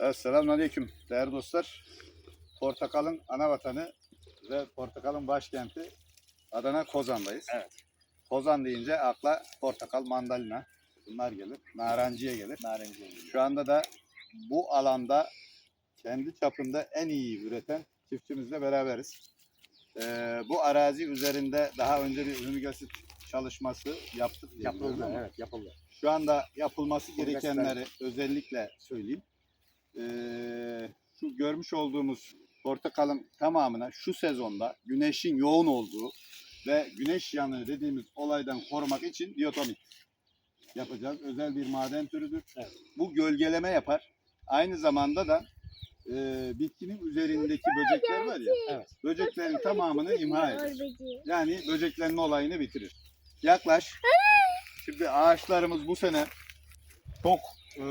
Esselamun Aleyküm değerli dostlar. Portakalın ana vatanı ve portakalın başkenti Adana Kozan'dayız. Evet. Kozan deyince akla portakal, mandalina bunlar gelir. Narenciye gelir. Narenciye Şu anda da bu alanda kendi çapında en iyi üreten çiftçimizle beraberiz. Ee, bu arazi üzerinde daha önce bir fumigasit çalışması yaptık. Yapıldı, evet yapıldı. Şu anda yapılması gerekenleri özellikle söyleyeyim. Ee, şu görmüş olduğumuz portakalın tamamına şu sezonda güneşin yoğun olduğu ve güneş yanığı dediğimiz olaydan korumak için diyotomit yapacağız. Özel bir maden türüdür. Evet. Bu gölgeleme yapar. Aynı zamanda da e, bitkinin üzerindeki böcekler var ya, Evet. böceklerin tamamını imha eder. Yani böceklenme olayını bitirir. Yaklaş. Şimdi ağaçlarımız bu sene çok e,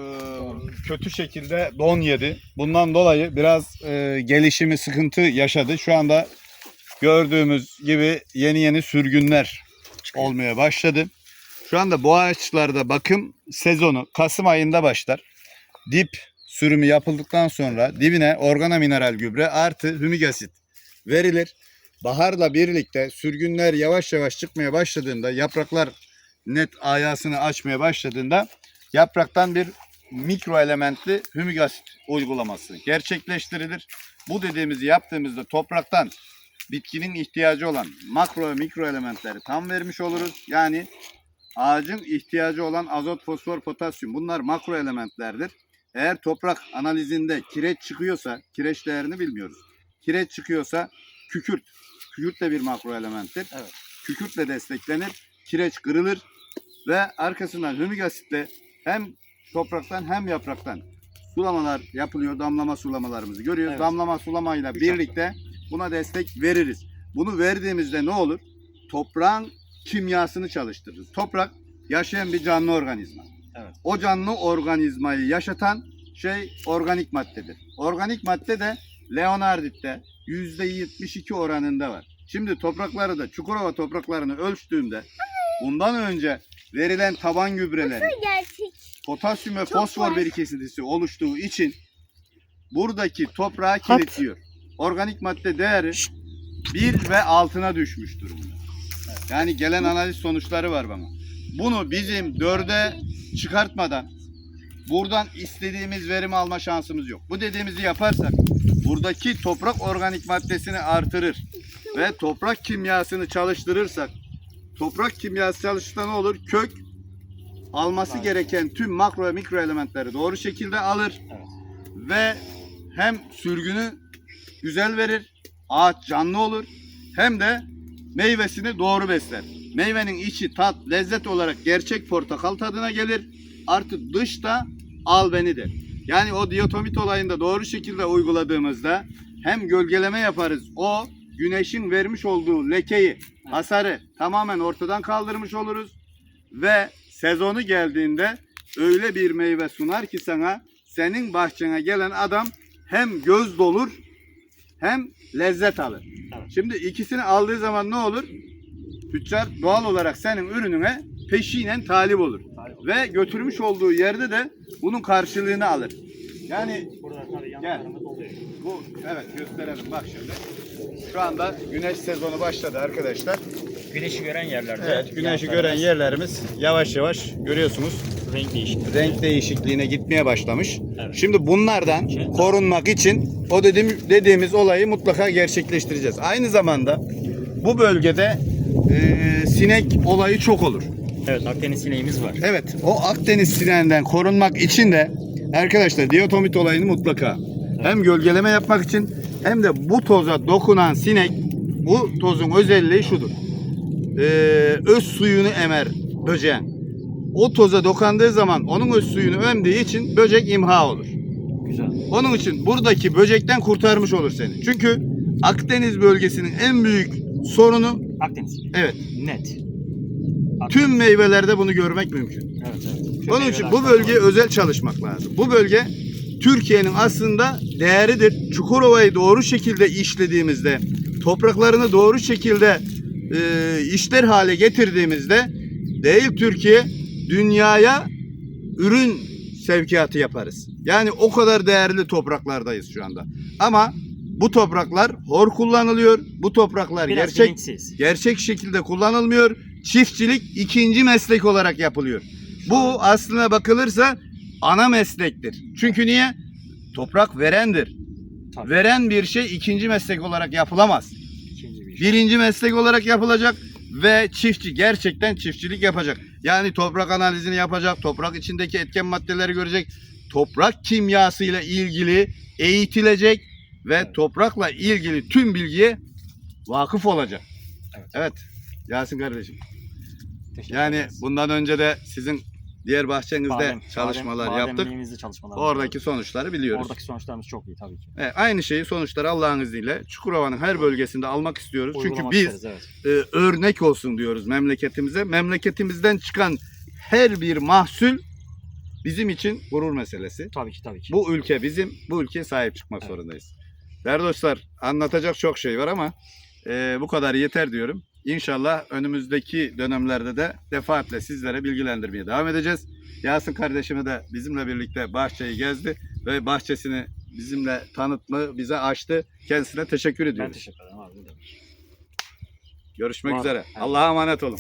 kötü şekilde don yedi. Bundan dolayı biraz e, gelişimi sıkıntı yaşadı. Şu anda gördüğümüz gibi yeni yeni sürgünler olmaya başladı. Şu anda bu ağaçlarda bakım sezonu Kasım ayında başlar. Dip sürümü yapıldıktan sonra dibine organa mineral gübre artı hümik asit verilir. Baharla birlikte sürgünler yavaş yavaş çıkmaya başladığında yapraklar net ayasını açmaya başladığında yapraktan bir mikro elementli hümik asit uygulaması gerçekleştirilir. Bu dediğimizi yaptığımızda topraktan bitkinin ihtiyacı olan makro ve mikro elementleri tam vermiş oluruz. Yani ağacın ihtiyacı olan azot, fosfor, potasyum bunlar makro elementlerdir. Eğer toprak analizinde kireç çıkıyorsa, kireç değerini bilmiyoruz. Kireç çıkıyorsa kükürt, kükürt de bir makro elementtir. Evet. Kükürtle desteklenir, kireç kırılır ve arkasından hümik asitle hem topraktan hem yapraktan sulamalar yapılıyor. Damlama sulamalarımızı görüyoruz. Evet. Damlama sulamayla birlikte buna destek veririz. Bunu verdiğimizde ne olur? Toprağın kimyasını çalıştırırız. Toprak yaşayan bir canlı organizma. Evet. O canlı organizmayı yaşatan şey organik maddedir. Organik madde de Leonardit'te %72 oranında var. Şimdi toprakları da Çukurova topraklarını ölçtüğümde bundan önce verilen taban gübreleri Gerçek. Potasyum ve Çok fosfor var. birikintisi oluştuğu için buradaki toprağı kilitliyor. Organik madde değeri 1 ve altına düşmüş durumda. Yani gelen analiz sonuçları var bana. Bunu bizim dörde çıkartmadan buradan istediğimiz verimi alma şansımız yok. Bu dediğimizi yaparsak buradaki toprak organik maddesini artırır ve toprak kimyasını çalıştırırsak toprak kimyası çalıştığında ne olur? Kök alması gereken tüm makro ve mikro elementleri doğru şekilde alır Evet. ve hem sürgünü güzel verir, ağaç canlı olur hem de meyvesini doğru besler. Meyvenin içi tat, lezzet olarak gerçek portakal tadına gelir. Artı dışta albenidir. Yani o diyotomit olayında doğru şekilde uyguladığımızda hem gölgeleme yaparız. O güneşin vermiş olduğu lekeyi, hasarı tamamen ortadan kaldırmış oluruz. Ve sezonu geldiğinde öyle bir meyve sunar ki sana senin bahçene gelen adam hem göz dolur hem lezzet alır. Evet. Şimdi ikisini aldığı zaman ne olur? Tüccar doğal olarak senin ürününe peşinen talip olur. Ve götürmüş olduğu yerde de bunun karşılığını alır. Yani Burada tabii yanlarımız oluyor. bu evet gösterelim bak şimdi. Şu anda güneş sezonu başladı arkadaşlar. Güneşi gören yerlerde. Evet güneşi gören yerlerimiz yavaş yavaş görüyorsunuz Renk değişikliği. renk değişikliğine gitmeye başlamış. Evet. Şimdi bunlardan Şey- korunmak için o dediğim, dediğimiz olayı mutlaka gerçekleştireceğiz. Aynı zamanda bu bölgede e, sinek olayı çok olur. Evet Akdeniz sineğimiz var. Evet o Akdeniz sineğinden korunmak için de arkadaşlar diyotomit olayını mutlaka hem gölgeleme yapmak için hem de bu toza dokunan sinek bu tozun özelliği şudur. Ee, öz suyunu emer böceğin. O toza dokandığı zaman onun öz suyunu emdiği için böcek imha olur. Güzel. Onun için buradaki böcekten kurtarmış olur seni. Çünkü Akdeniz bölgesinin en büyük sorunu Akdeniz. evet Net. tüm meyvelerde bunu görmek mümkün. Evet evet. Onun için bu bölgeye özel çalışmak lazım. Bu bölge Türkiye'nin aslında değeridir. Çukurova'yı doğru şekilde işlediğimizde, topraklarını doğru şekilde e, işler hale getirdiğimizde değil Türkiye dünyaya ürün sevkiyatı yaparız. Yani o kadar değerli topraklardayız şu anda. Ama bu topraklar hor kullanılıyor. Bu topraklar Biraz gerçek bilinçsiz. gerçek şekilde kullanılmıyor. Çiftçilik ikinci meslek olarak yapılıyor. Bu aslına bakılırsa ana meslektir. Çünkü niye? Toprak verendir. Tabii. Veren bir şey ikinci meslek olarak yapılamaz. Birinci meslek olarak yapılacak ve çiftçi gerçekten çiftçilik yapacak. Yani toprak analizini yapacak, toprak içindeki etken maddeleri görecek, toprak kimyasıyla ilgili eğitilecek ve toprakla ilgili tüm bilgiye vakıf olacak. Evet. Evet. Yasin kardeşim. Teşekkür Yani ederiz. bundan önce de sizin diğer bahçenizde Badem- çalışmalar badem- yaptık. bademliğimizde çalışmalar Oradaki yaptık. sonuçları biliyoruz. Oradaki sonuçlarımız çok iyi tabii ki. Evet, aynı şeyi sonuçları Allah'ın izniyle Çukurova'nın her bölgesinde almak istiyoruz. Çünkü Uygulamak biz isteriz, evet. e, örnek olsun diyoruz memleketimize. Memleketimizden çıkan her bir mahsul bizim için gurur meselesi. Tabii ki tabii ki. Bu ülke bizim, bu ülkeye sahip çıkmak Evet. zorundayız. Değerli dostlar, anlatacak çok şey var ama e, bu kadar yeter diyorum. İnşallah önümüzdeki dönemlerde de defaatle sizlere bilgilendirmeye devam edeceğiz. Yasin kardeşimi de bizimle birlikte bahçeyi gezdi ve bahçesini bizimle tanıtma bize açtı. Kendisine teşekkür ben ediyoruz. teşekkür ederim abi. Görüşmek Var. üzere. Allah'a emanet olun.